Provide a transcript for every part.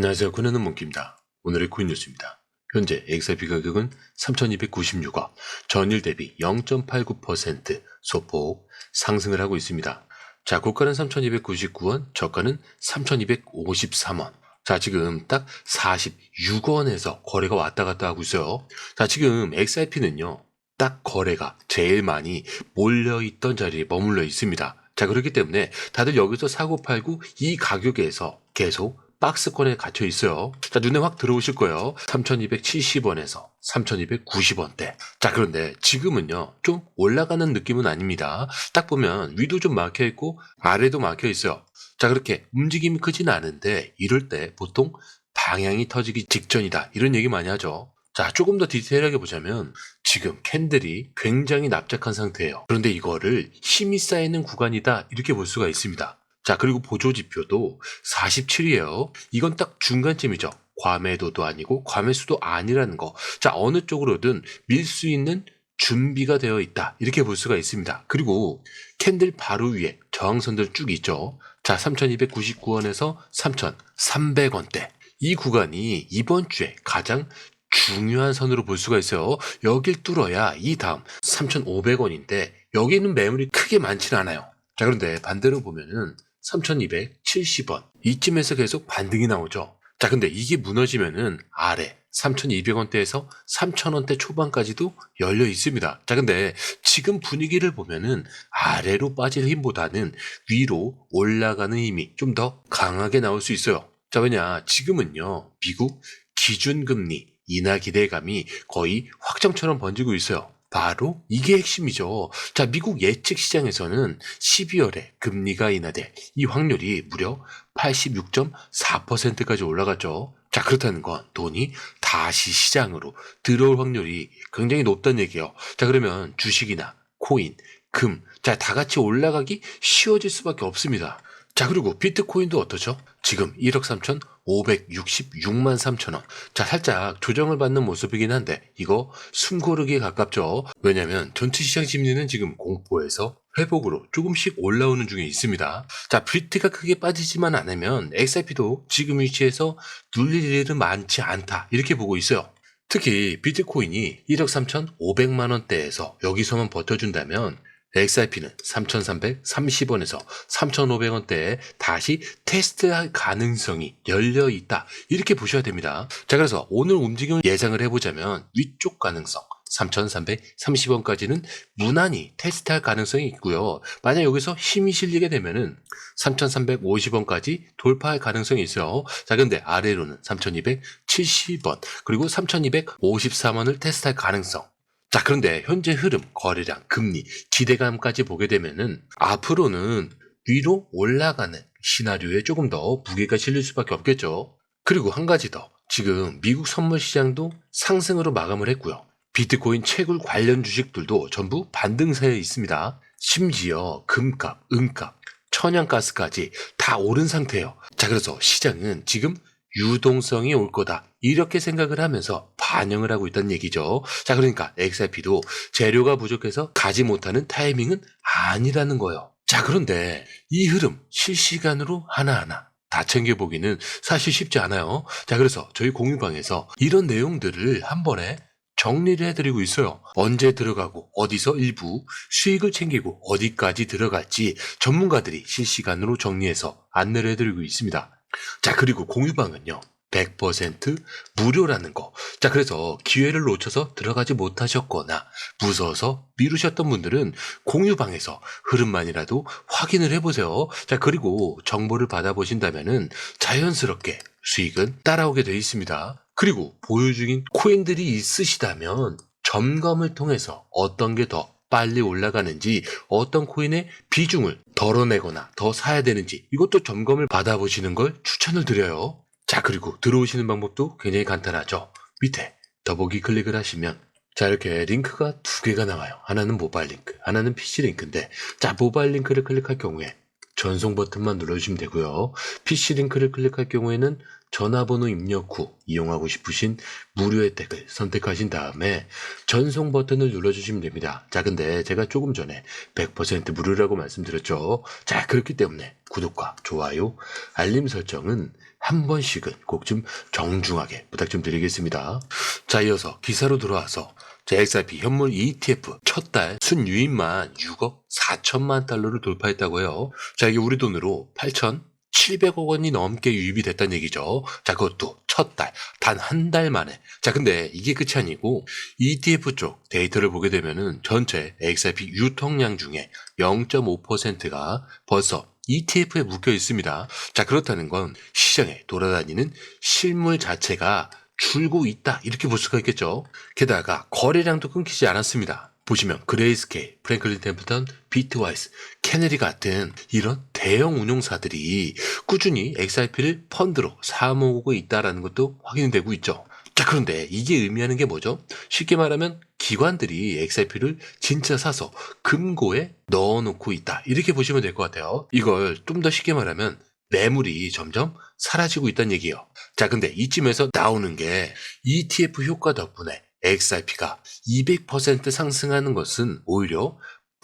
안녕하세요. kun는 몽키입니다. 오늘의 코인 뉴스입니다. 현재 XRP 가격은 3,296원, 전일 대비 0.89% 소폭 상승을 하고 있습니다. 자, 고가는 3,299원, 저가는 3,253원. 자, 지금 딱 46원에서 거래가 왔다 갔다 하고 있어요. 자, 지금 XRP는요, 딱 거래가 제일 많이 몰려있던 자리에 머물러 있습니다. 자, 그렇기 때문에 다들 여기서 사고 팔고 이 가격에서 계속 박스권에 갇혀 있어요. 자, 눈에 확 들어오실 거예요. 3,270원에서 3,290원대. 자, 그런데 지금은요, 좀 올라가는 느낌은 아닙니다. 딱 보면 위도 좀 막혀 있고 아래도 막혀 있어요. 자, 그렇게 움직임이 크진 않은데 이럴 때 보통 방향이 터지기 직전이다. 이런 얘기 많이 하죠. 자, 조금 더 디테일하게 보자면 지금 캔들이 굉장히 납작한 상태예요. 그런데 이거를 힘이 쌓이는 구간이다. 이렇게 볼 수가 있습니다. 자, 그리고 보조 지표도 47이에요. 이건 딱 중간쯤이죠. 과매도도 아니고 과매수도 아니라는 거. 자, 어느 쪽으로든 밀 수 있는 준비가 되어 있다. 이렇게 볼 수가 있습니다. 그리고 캔들 바로 위에 저항선들 쭉 있죠. 자, 3299원에서 3300원대. 이 구간이 이번 주에 가장 중요한 선으로 볼 수가 있어요. 여길 뚫어야 이 다음 3,500원인데 여기는 매물이 크게 많진 않아요. 자, 그런데 반대로 보면은 3,270원. 이쯤에서 계속 반등이 나오죠. 자, 근데 이게 무너지면은 아래 3,200원대에서 3,000원대 초반까지도 열려 있습니다. 자, 근데 지금 분위기를 보면은 아래로 빠질 힘보다는 위로 올라가는 힘이 좀 더 강하게 나올 수 있어요. 자, 왜냐? 지금은요, 미국 기준금리 인하 기대감이 거의 확정처럼 번지고 있어요. 바로 이게 핵심이죠. 자, 미국 예측 시장에서는 12월에 금리가 인하될 이 확률이 무려 86.4%까지 올라갔죠. 자, 그렇다는 건 돈이 다시 시장으로 들어올 확률이 굉장히 높다는 얘기예요. 자, 그러면 주식이나 코인, 금, 자, 다 같이 올라가기 쉬워질 수밖에 없습니다. 자, 그리고 비트코인도 어떠죠? 지금 1억 3천 566만 3천 원. 자, 살짝 조정을 받는 모습이긴 한데, 이거 숨고르기에 가깝죠? 왜냐면 전체 시장 심리는 지금 공포에서 회복으로 조금씩 올라오는 중에 있습니다. 자, 비트가 크게 빠지지만 않으면 XRP도 지금 위치에서 눌릴 일은 많지 않다. 이렇게 보고 있어요. 특히 비트코인이 1억 3천 5백만 원대에서 여기서만 버텨준다면 XRP는 3,330원에서 3,500원대에 다시 테스트할 가능성이 열려 있다. 이렇게 보셔야 됩니다. 자, 그래서 오늘 움직임을 예상을 해보자면 위쪽 가능성. 3,330원까지는 무난히 테스트할 가능성이 있고요. 만약 여기서 힘이 실리게 되면은 3,350원까지 돌파할 가능성이 있어요. 자, 근데 아래로는 3,270원, 그리고 3,253원을 테스트할 가능성. 자, 그런데 현재 흐름, 거래량, 금리, 기대감까지 보게 되면은 앞으로는 위로 올라가는 시나리오에 조금 더 무게가 실릴 수밖에 없겠죠. 그리고 한 가지 더. 지금 미국 선물 시장도 상승으로 마감을 했고요. 비트코인 채굴 관련 주식들도 전부 반등세에 있습니다. 심지어 금값, 은값, 천연가스까지 다 오른 상태예요. 자, 그래서 시장은 지금 유동성이 올 거다. 이렇게 생각을 하면서 반영을 하고 있다는 얘기죠. 자, 그러니까 XRP도 재료가 부족해서 가지 못하는 타이밍은 아니라는 거예요. 자, 그런데 이 흐름 실시간으로 하나하나 다 챙겨보기는 사실 쉽지 않아요. 자, 그래서 저희 공유방에서 이런 내용들을 한 번에 정리를 해드리고 있어요. 언제 들어가고 어디서 일부 수익을 챙기고 어디까지 들어갈지 전문가들이 실시간으로 정리해서 안내를 해드리고 있습니다. 자, 그리고 공유방은요. 100% 무료라는 거. 자, 그래서 기회를 놓쳐서 들어가지 못하셨거나 무서워서 미루셨던 분들은 공유방에서 흐름만이라도 확인을 해보세요. 자, 그리고 정보를 받아보신다면은 자연스럽게 수익은 따라오게 되어 있습니다. 그리고 보유 중인 코인들이 있으시다면 점검을 통해서 어떤 게더 빨리 올라가는지 어떤 코인의 비중을 덜어내거나 더 사야 되는지 이것도 점검을 받아보시는 걸 추천을 드려요. 자, 그리고 들어오시는 방법도 굉장히 간단하죠. 밑에 더보기 클릭을 하시면 자, 이렇게 링크가 두 개가 나와요. 하나는 모바일 링크, 하나는 PC 링크인데 자, 모바일 링크를 클릭할 경우에 전송 버튼만 눌러주시면 되고요. PC 링크를 클릭할 경우에는 전화번호 입력 후 이용하고 싶으신 무료 혜택을 선택하신 다음에 전송 버튼을 눌러주시면 됩니다. 자, 근데 제가 조금 전에 100% 무료라고 말씀드렸죠. 자, 그렇기 때문에 구독과 좋아요, 알림 설정은 한 번씩은 꼭 좀 정중하게 부탁 좀 드리겠습니다. 자, 이어서 기사로 들어와서 자, XRP 현물 ETF 첫 달 순유입만 6억 4천만 달러를 돌파했다고 해요. 자, 이게 우리 돈으로 8,700억 원이 넘게 유입이 됐다는 얘기죠. 자, 그것도 첫 달, 단 한 달 만에. 자, 근데 이게 끝이 아니고 ETF 쪽 데이터를 보게 되면은 전체 XRP 유통량 중에 0.5%가 벌써 ETF에 묶여 있습니다. 자, 그렇다는 건 시장에 돌아다니는 실물 자체가 줄고 있다. 이렇게 볼 수가 있겠죠. 게다가 거래량도 끊기지 않았습니다. 보시면 그레이스케일, 프랭클린 템플턴, 비트와이스, 케네리 같은 이런 대형 운용사들이 꾸준히 XRP를 펀드로 사모으고 있다는 것도 확인이 되고 있죠. 자, 그런데 이게 의미하는 게 뭐죠? 쉽게 말하면 기관들이 XRP를 진짜 사서 금고에 넣어놓고 있다. 이렇게 보시면 될 것 같아요. 이걸 좀 더 쉽게 말하면 매물이 점점 사라지고 있다는 얘기예요. 자, 근데 이쯤에서 나오는 게 ETF 효과 덕분에 XRP가 200% 상승하는 것은 오히려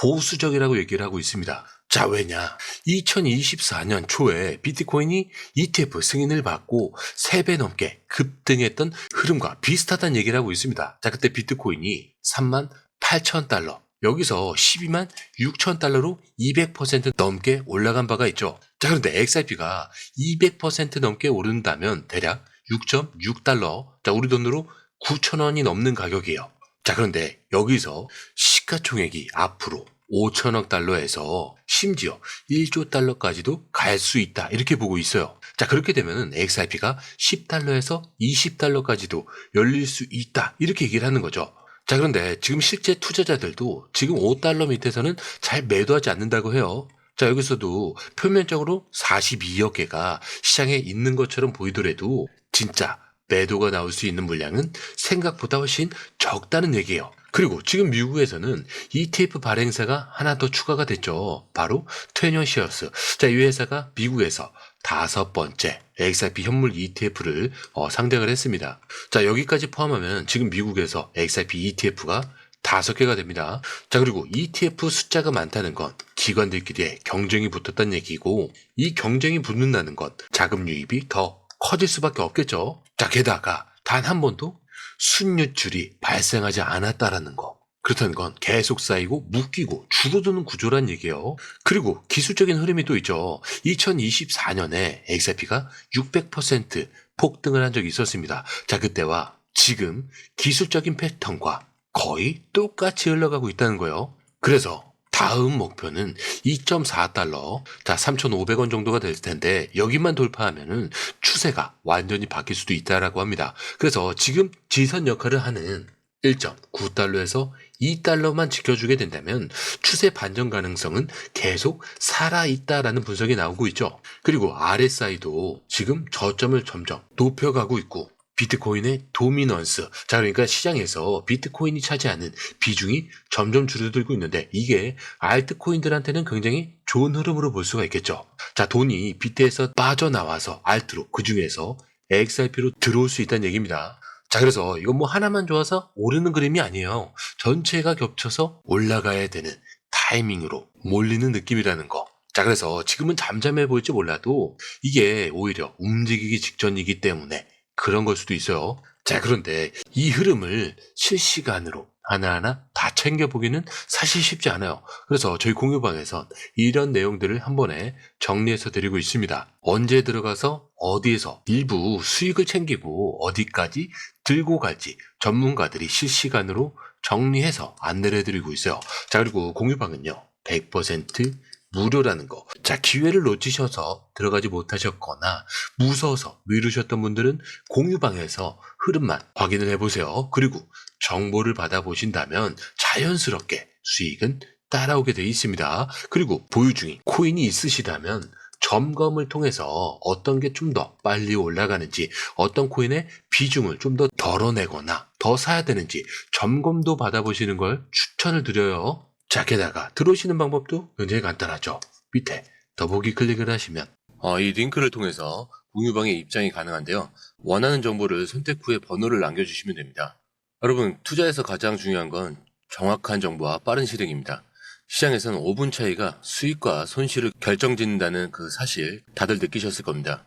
보수적이라고 얘기를 하고 있습니다. 자, 왜냐? 2024년 초에 비트코인이 ETF 승인을 받고 3배 넘게 급등했던 흐름과 비슷하다는 얘기를 하고 있습니다. 자, 그때 비트코인이 3만 8천 달러, 여기서 12만 6천 달러로 200% 넘게 올라간 바가 있죠. 자, 그런데 XRP가 200% 넘게 오른다면 대략 6.6달러, 자, 우리 돈으로 9천 원이 넘는 가격이에요. 자, 그런데 여기서 시가총액이 앞으로 5천억 달러에서 심지어 1조 달러까지도 갈 수 있다. 이렇게 보고 있어요. 자, 그렇게 되면 XRP가 10달러에서 20달러까지도 열릴 수 있다. 이렇게 얘기를 하는 거죠. 자, 그런데 지금 실제 투자자들도 지금 5달러 밑에서는 잘 매도하지 않는다고 해요. 자, 여기서도 표면적으로 42억 개가 시장에 있는 것처럼 보이더라도 진짜 매도가 나올 수 있는 물량은 생각보다 훨씬 적다는 얘기예요. 그리고 지금 미국에서는 ETF 발행사가 하나 더 추가가 됐죠. 바로 테니어시어스. 자, 이 회사가 미국에서 다섯 번째 XRP 현물 ETF를 어, 상장을 했습니다. 자, 여기까지 포함하면 지금 미국에서 XRP ETF가 다섯 개가 됩니다. 자, 그리고 ETF 숫자가 많다는 건 기관들끼리의 경쟁이 붙었다는 얘기고, 이 경쟁이 붙는다는 건 자금 유입이 더 커질 수밖에 없겠죠. 자, 게다가 단 한 번도 순유출이 발생하지 않았다라는 거. 그렇다는 건 계속 쌓이고 묶이고 줄어드는 구조란 얘기예요. 그리고 기술적인 흐름이 또 있죠. 2024년에 XRP가 600% 폭등을 한 적이 있었습니다. 자, 그때와 지금 기술적인 패턴과 거의 똑같이 흘러가고 있다는 거예요. 그래서 다음 목표는 2.4달러, 자 3,500원 정도가 될 텐데 여기만 돌파하면은 추세가 완전히 바뀔 수도 있다라고 합니다. 그래서 지금 지선 역할을 하는 1.9달러에서 2달러만 지켜주게 된다면 추세 반전 가능성은 계속 살아있다라는 분석이 나오고 있죠. 그리고 RSI도 지금 저점을 점점 높여가고 있고 비트코인의 도미넌스. 자, 그러니까 시장에서 비트코인이 차지하는 비중이 점점 줄어들고 있는데 이게 알트코인들한테는 굉장히 좋은 흐름으로 볼 수가 있겠죠. 자, 돈이 비트에서 빠져나와서 알트로 그 중에서 XRP로 들어올 수 있다는 얘기입니다. 자, 그래서 이건 뭐 하나만 좋아서 오르는 그림이 아니에요. 전체가 겹쳐서 올라가야 되는 타이밍으로 몰리는 느낌이라는 거. 자, 그래서 지금은 잠잠해 보일지 몰라도 이게 오히려 움직이기 직전이기 때문에 그런 걸 수도 있어요. 자, 그런데 이 흐름을 실시간으로 하나하나 다 챙겨보기는 사실 쉽지 않아요. 그래서 저희 공유방에선 이런 내용들을 한 번에 정리해서 드리고 있습니다. 언제 들어가서 어디에서 일부 수익을 챙기고 어디까지 들고 갈지 전문가들이 실시간으로 정리해서 안내를 해드리고 있어요. 자, 그리고 공유방은요, 100% 무료라는 거. 자, 기회를 놓치셔서 들어가지 못하셨거나 무서워서 미루셨던 분들은 공유방에서 흐름만 확인을 해보세요. 그리고 정보를 받아보신다면 자연스럽게 수익은 따라오게 되어 있습니다. 그리고 보유 중인 코인이 있으시다면 점검을 통해서 어떤 게 좀 더 빨리 올라가는지 어떤 코인의 비중을 좀 더 덜어내거나 더 사야 되는지 점검도 받아보시는 걸 추천을 드려요. 자, 게다가 들어오시는 방법도 굉장히 간단하죠. 밑에 더보기 클릭을 하시면 어, 이 링크를 통해서 공유방에 입장이 가능한데요. 원하는 정보를 선택 후에 번호를 남겨주시면 됩니다. 여러분, 투자에서 가장 중요한 건 정확한 정보와 빠른 실행입니다. 시장에서는 5분 차이가 수익과 손실을 결정짓는다는 그 사실 다들 느끼셨을 겁니다.